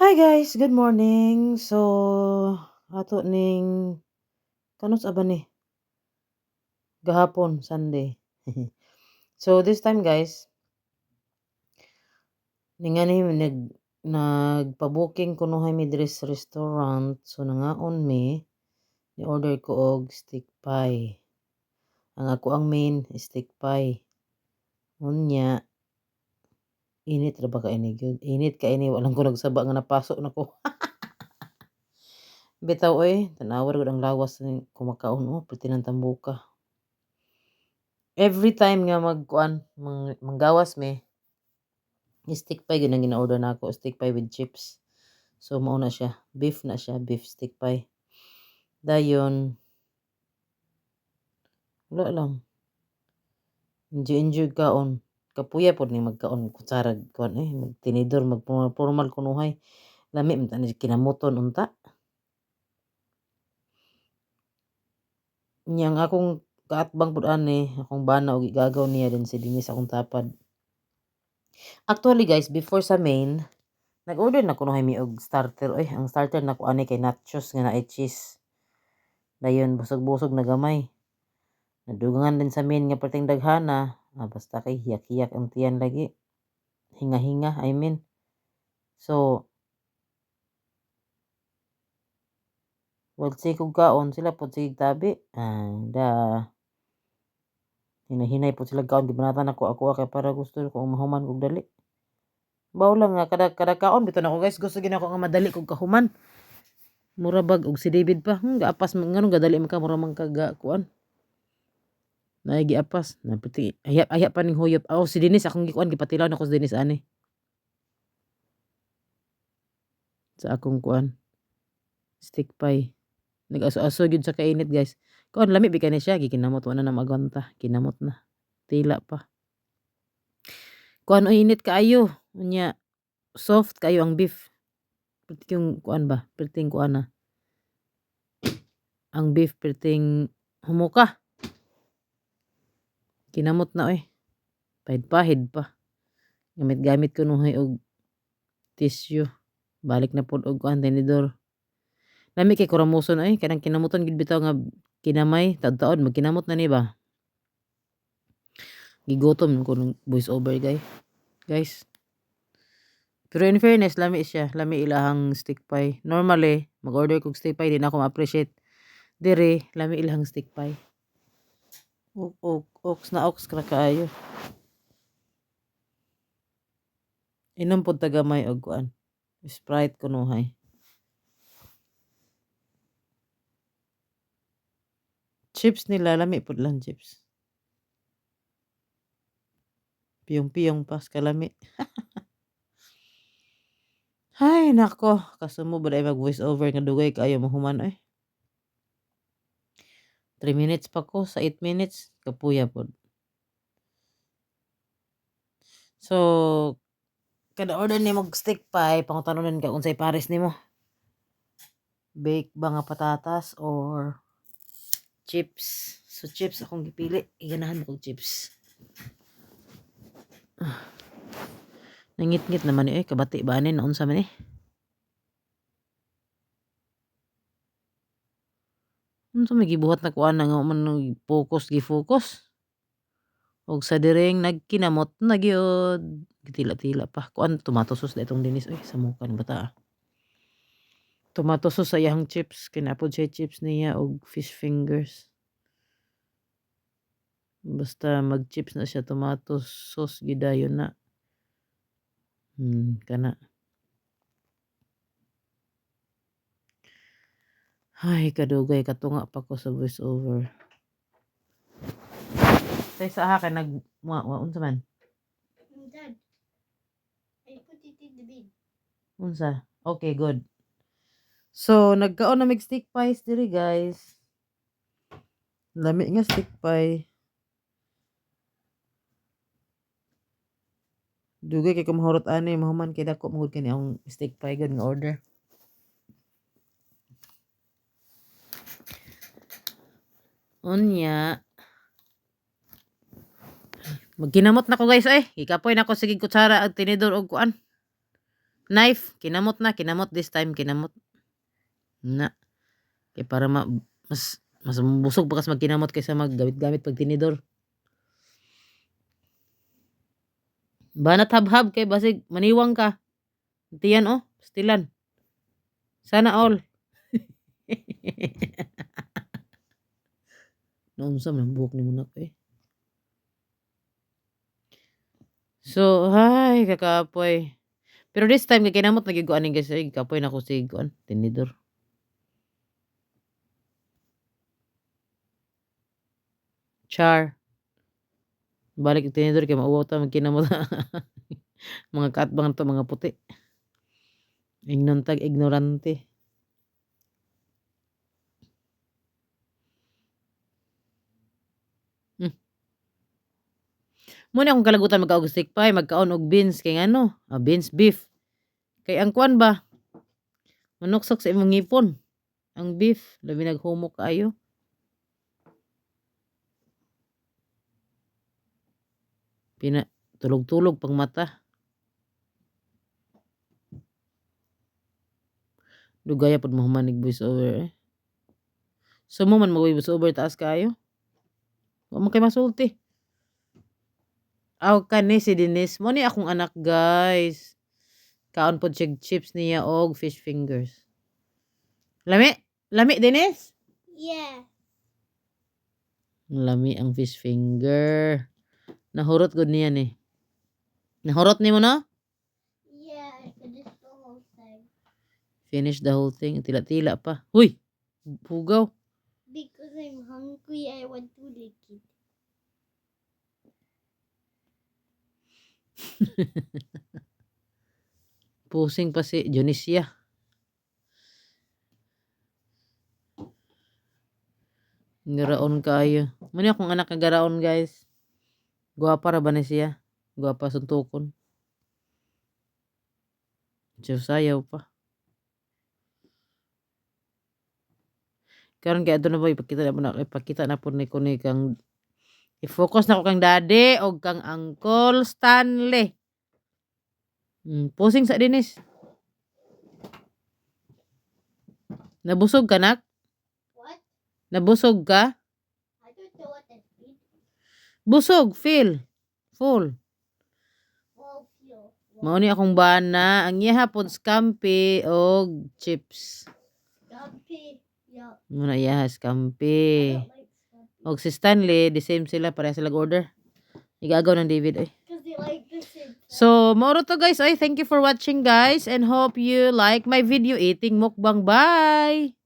Hi guys, good morning. So, ato ning kanos aba ni? Gahapon, Sunday. so, this time guys, ningani nag nagpa-booking kunuhay mi diri sa restaurant. So, nangaon mi ni order ko og steak pie. Ang ako ang main steak pie. Unya init ra ba ka ini gyud? Init ka ini walang ko nagsaba nga napasok nako. Bitaw oy, tanawa gud ang lawas ni kumakaon oh, pati ng tambuka. Every time nga magkuan, mang, manggawas mi, steak pie gyud ang gina-order nako, steak pie with chips. So mao na siya, beef na siya, beef steak pie. Dayon wala lang. Enjoy enjoy kaon. Kapuya pod ni magkaon kutsara kuan eh, magtinidor mag formal kunuhay. Lami man tani kinamuton unta. Nya ang akong kaatbang pud ani, akong bana og igagaw niya din si Dinis akong tapad. Actually guys, before sa main, nag-order na kunuhay mi og starter. Oy, ang starter na ko ani kay nachos nga naay cheese. Dayon busog-busog na gamay. Nadugangan din sa main nga perting daghana. Ah, basta kay hiyak-hiyak ang tiyan lagi. Hinga-hinga, I mean. So, Wag say kog kaon sila pod sige tabi. Ah, da. Hinahinay po sila kaon gibanatan ako ako kay para gusto ko mahuman kog dali. Baw lang nga kada kada kaon bitaw nako guys gusto gina ko nga madali kog kahuman. Mura bag og si David pa. Hmm, gaapas ngano gadali man ka mura man ka kuan. Naay giapas na pati ayap ayap pa ning huyop. Oh si Dinis akong gikuan gipatilaw nako si Dinis ani. Sa akong kuan. Stick pie. Nag-aso-aso gyud sa kainit guys. Kuan lami bi kani siya gikinamot wala na magwanta. Kinamot na. Tila pa. Kuan o init kaayo. Unya soft kayo ang beef. Perting kuan ba? Perting kuan na. Ang beef perting humuka. Kinamot na oy. Pahid-pahid pa. Gamit-gamit ko nuhay og tissue. Balik na pod og kuan tinidor. Lami kay kuramuson ay kanang kinamuton gid bitaw nga kinamay taud-taud magkinamot na ni ba. Gigutom ko ng voice over guys. Guys. Pero in fairness lami siya, lami ilahang stick pie. Normally mag-order kog stick pie di na ako ma-appreciate. Dire lami ilahang stick pie. Og og ox na ox kra kaayo. Inom pod tagamay og kuan. Sprite kunuhay. Chips nila lami pod lang chips. Piyong-piyong pas kalami. Hay nako, kasumo ba mag voice over nga dugay kaayo mahuman oy. 3 minutes pa ko sa 8 minutes kapuya pod. So kada order nimo og steak pie pangutanon ka unsay pares nimo. Bake ba nga patatas or chips. So chips akong gipili. Iganahan ko chips. Nangit-ngit naman ni eh kabati ba ani naunsa man eh. Unsa may gibuhat na kuan nga man focus gi-focus. Og sa direng nagkinamot na gyud. Gitila-tila pa. Kuan tomato sauce da itong dinis oy sa mukan bata. Tomato sauce sa iyang chips kinapod siya chips niya og fish fingers. Basta mag-chips na siya tomato sauce gidayon na. Hmm, kana. Ay, kadugay katunga pa ko sa voice over. Tay sa kay nag wa, unsa man? Dad, I put it in the bin. Unsa? Okay, good. So, nagkaon na mig stick pies diri, guys. Lami nga stick pie. Dugay kay kumahurot ani mahuman kay dako mahud kani ang steak pie gud nga order. Unya. Magkinamot na ko guys eh. Ikapoy na ko sige kutsara at tinidor og kuan. Knife, kinamot na, kinamot this time, kinamot. Na. Kaya para ma, mas, mas busog pa kas magkinamot kaysa maggamit-gamit pag tinidor. Banat habhab kay basig maniwang ka. Tiyan oh, stilan. Sana all. Naunsa man ang buhok ni Munak eh. So, hay, kakapoy. Pero this time, kay kinamot nagiguan ni guys, ay, kapoy na ko si guan, tinidor. Char. Balik tinidor kay mauwaw ta magkinamot. mga katbang to, mga puti. Ignon tag ignorante. Muna akong kalagutan magkaog steak pie, magkaon og beans kay ano, ah, beans beef. Kay ang kwan ba? Manuksok sa imong ngipon. Ang beef, labi naghumok kaayo. Pina tulog-tulog pang mata. Dugaya pod mo humanig voice over eh. So mo man mag voice over taas kayo. Wa man kay masulti. Aw kani si Denise. Mo ni akong anak guys. Kaon pod siya chips niya og fish fingers. Lami? Lami Denise? Yeah. Lami ang fish finger. Nahurot gud niya ni. Nahurot ni mo no? Yeah, I finished the whole thing. Finish the whole thing. Tila-tila pa. Huy! Pugaw. Because I'm hungry, I want to lick it. Pusing pa si Jonicia. Garaon kayo. Muna akong anak nga garaon guys. Guwapa ra ba na siya? Guwapa suntukon. Diyos sayaw pa. Karon kaya doon na ba ipakita na po na ipakita na po ni ko ni kang i-focus na ko kang daddy o kang uncle Stanley. Hmm, pusing sa dinis. Nabusog ka nak? What? Nabusog ka? I don't know what that means. Busog, feel. Full. Mao ni akong bana, ang iya hapon scampi og chips. Dumpy. Yeah. Muna iya scampi. Og si Stanley, the same sila, pareha sila order. Igagaw ng David eh. Like stuff. So, mauro to guys. Ay, thank you for watching guys and hope you like my video eating mukbang. Bye!